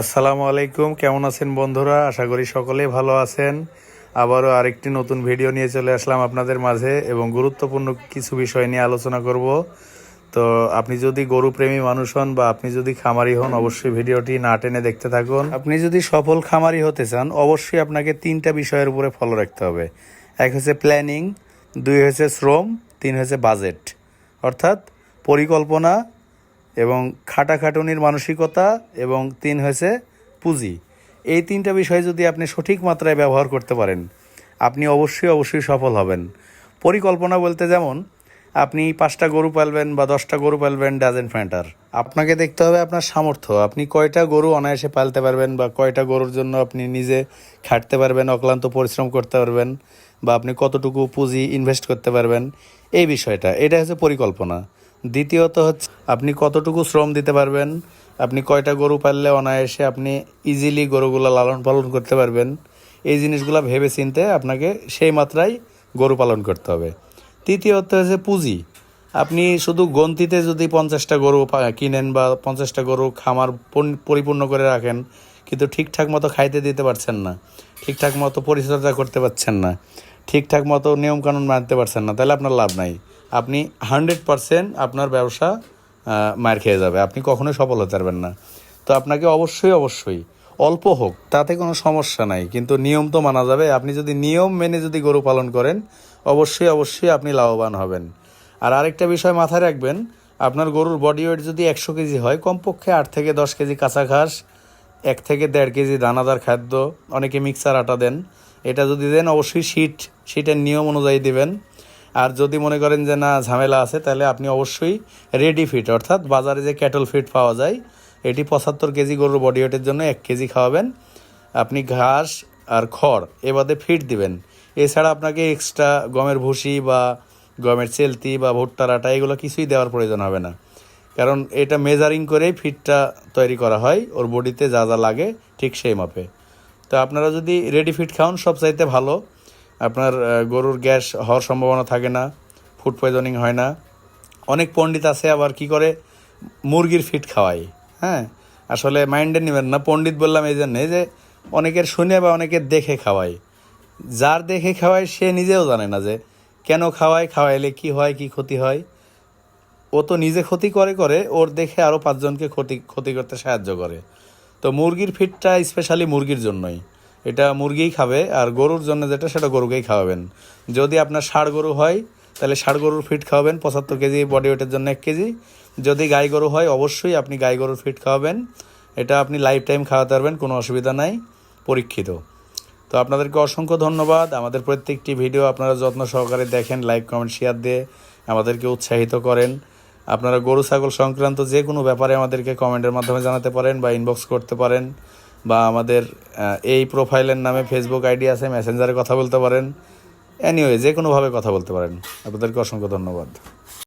আসসালামু আলাইকুম, কেমন আছেন বন্ধুরা? আশা করি সকলেই ভালো আছেন। আবারও আরেকটি নতুন ভিডিও নিয়ে চলে আসলাম আপনাদের মাঝে এবং গুরুত্বপূর্ণ কিছু বিষয় নিয়ে আলোচনা করব। তো আপনি যদি গরু প্রেমী মানুষ হন বা আপনি যদি খামারি হন, অবশ্যই ভিডিওটি না টেনে দেখতে থাকুন। আপনি যদি সফল খামারি হতে চান, অবশ্যই আপনাকে তিনটা বিষয়ের উপরে ফলো রাখতে হবে। এক হচ্ছে প্ল্যানিং দুই হচ্ছে শ্রম, তিন হচ্ছে বাজেট অর্থাৎ পরিকল্পনা এবং খাটাখাটুনির মানসিকতা এবং তিন হয়েছে পুঁজি। এই তিনটা বিষয় যদি আপনি সঠিক মাত্রায় ব্যবহার করতে পারেন, আপনি অবশ্যই অবশ্যই সফল হবেন। পরিকল্পনা বলতে যেমন, আপনি পাঁচটা গরু পালবেন বা দশটা গরু পালবেন ডাজেন ফ্যান্টার আপনাকে দেখতে হবে আপনার সামর্থ্য। আপনি কয়টা গরু অনায়াসে পালতে পারবেন বা কয়টা গরুর জন্য আপনি নিজে খাটতে পারবেন, অক্লান্ত পরিশ্রম করতে পারবেন বা আপনি কতটুকু পুঁজি ইনভেস্ট করতে পারবেন, এই বিষয়টা। এটা হচ্ছে পরিকল্পনা। দ্বিতীয়ত হচ্ছে, আপনি কতটুকু শ্রম দিতে পারবেন? আপনি কয়টা গরু পাললে অনায়াসে আপনি ইজিলি গরুগুলো লালন পালন করতে পারবেন। এই জিনিসগুলো ভেবে চিনতে আপনাকে সেই মাত্রায় গরু পালন করতে হবে। তৃতীয়ত হচ্ছে পুঁজি। আপনি শুধু গন্তিতে যদি পঞ্চাশটা গরু কিনেন বা পঞ্চাশটা গরু খামার পরিপূর্ণ করে রাখেন, কিন্তু ঠিকঠাক মতো খাইতে দিতে পারছেন না, ঠিকঠাক মতো পরিচর্যা করতে পারছেন না, ঠিকঠাক মতো নিয়মকানুন মানতে পারছেন না, তাহলে আপনার লাভ নাই। আপনি হান্ড্রেড পারসেন্ট আপনার ব্যবসা মার খেয়ে যাবে। আপনি কখনোই সফল হতে পারবেন না। তো আপনাকে অবশ্যই অবশ্যই অল্প হোক, তাতে কোনো সমস্যা নাই। কিন্তু নিয়ম তো মানা যাবে। আপনি যদি নিয়ম মেনে যদি গরু পালন করেন, অবশ্যই অবশ্যই আপনি লাভবান হবেন। আর আরেকটা বিষয় মাথায় রাখবেন, আপনার গরুর বডি ওয়েট যদি একশো কেজি হয়, কমপক্ষে আট থেকে দশ কেজি কাঁচা ঘাস, এক থেকে দেড় কেজি দানাদার খাদ্য, অনেকে মিক্সার আটা দেন। এটা যদি দেন, অবশ্যই শীট শীটের নিয়ম অনুযায়ী দিবেন। আর যদি মনে করেন যে না, ঝামেলা আছে, তাহলে আপনি অবশ্যই রেডি ফিট অর্থাৎ বাজারে যে ক্যাটল ফিট পাওয়া যায়, এটি পঁচাত্তর কেজি গরুর বডি ওয়েটের জন্য এক কেজি খাওয়াবেন। আপনি ঘাস আর খড় এ বাদে ফিট দিবেন। এছাড়া আপনাকে এক্সট্রা গমের ভুসি বা গমের চেলতি বা ভুট্টার আটা এগুলো কিছুই দেওয়ার প্রয়োজন হবে না। কারণ এটা মেজারিং করেই ফিটটা তৈরি করা হয়, ওর বডিতে যা যা লাগে ঠিক সেই মাপে। তো আপনারা যদি রেডি ফিট খাওয়ান, সবচাইতে ভালো। আপনার গরুর গ্যাস হওয়ার সম্ভাবনা থাকে না ফুড পয়জনিং হয় না। অনেক পণ্ডিত আছে আবার কি করে? মুরগির ফিট খাওয়ায় হ্যাঁ? আসলে মাইন্ডে নেবেন না। পণ্ডিত বললাম এই জন্যে যে অনেকের শুনে বা অনেকের দেখে খাওয়ায়। যার দেখে খাওয়ায়, সে নিজেও জানে না যে কেন খাওয়ায়, খাওয়াইলে কি হয়, কি ক্ষতি হয়। ও তো নিজে ক্ষতি করে করে, ওর দেখে আরও পাঁচজনকে ক্ষতি ক্ষতি করতে সাহায্য করে। তো মুরগির ফিটটা স্পেশালি মুরগির জন্যই। এটা মুরগিই খাবে, আর গরুর জন্য যেটা সেটা গরুকেই খাওয়াবেন। যদি আপনার ষাড় গরু হয়, তাহলে ষাড় গরুর ফিট খাওয়াবেন, পঁচাত্তর কেজি বডি ওয়েটের জন্য এক কেজি। যদি গাই গরু হয়, অবশ্যই আপনি গাই গরুর ফিট খাওয়াবেন। এটা আপনি লাইফ টাইম খাওয়াতে পারবেন, কোনো অসুবিধা নাই, পরীক্ষিত। তো আপনাদেরকে অসংখ্য ধন্যবাদ। আমাদের প্রত্যেকটি ভিডিও আপনারা যত্ন সহকারে দেখেন লাইক কমেন্ট শেয়ার দিয়ে আমাদেরকে উৎসাহিত করেন। আপনারা গরু, ছাগল সংক্রান্ত যে কোনো ব্যাপারে আমাদেরকে কমেন্টের মাধ্যমে জানাতে পারেন বা ইনবক্স করতে পারেন। বা আমাদের এই প্রোফাইলের নামে ফেসবুক আইডি আছে মেসেঞ্জারে কথা বলতে পারেন। এনিওয়ে যে কোনোভাবে কথা বলতে পারেন। আপনাদেরকে অসংখ্য ধন্যবাদ।